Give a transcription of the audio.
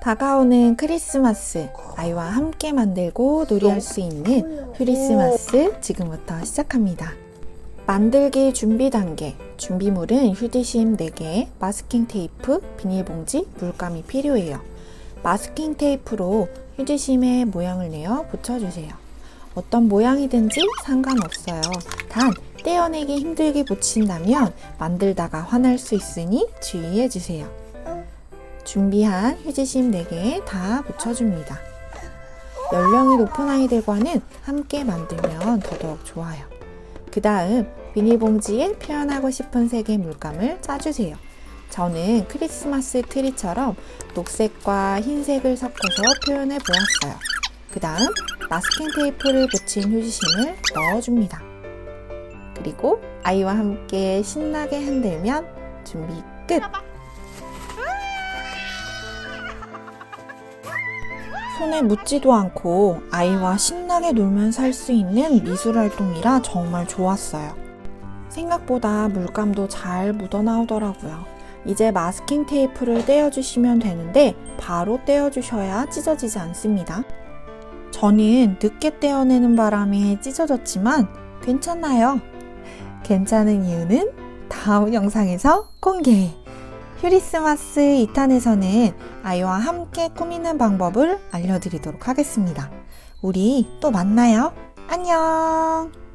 다가오는 크리스마스 아이와 함께 만들고 놀이할 수 있는 크리스마스 지금부터 시작합니다. 만들기 준비 단계 준비물은 휴지심 4개, 마스킹 테이프, 비닐봉지, 물감이 필요해요. 마스킹 테이프로 휴지심에 모양을 내어 붙여주세요. 어떤 모양이든지 상관없어요. 단 떼어내기 힘들게 붙인다면 만들다가 화날 수 있으니 주의해주세요. 준비한 휴지심 4개 다 붙여줍니다. 연령이 높은 아이들과는 함께 만들면 더더욱 좋아요. 그 다음 비닐봉지에 표현하고 싶은 색의 물감을 짜주세요. 저는 크리스마스 트리처럼 녹색과 흰색을 섞어서 표현해 보았어요. 그 다음 마스킹 테이프를 붙인 휴지심을 넣어줍니다. 그리고 아이와 함께 신나게 흔들면 준비 끝! 손에 묻지도 않고 아이와 신나게 놀면서 할수 있는 미술 활동이라 정말 좋았어요. 생각보다 물감도 잘 묻어나오더라고요. 이제 마스킹 테이프를 떼어주시면 되는데 바로 떼어주셔야 찢어지지 않습니다. 저는 늦게 떼어내는 바람에 찢어졌지만 괜찮아요. 괜찮은 이유는 다음 영상에서 공개! 휴리스마스 2탄에서는 아이와 함께 꾸미는 방법을 알려드리도록 하겠습니다. 우리 또 만나요. 안녕!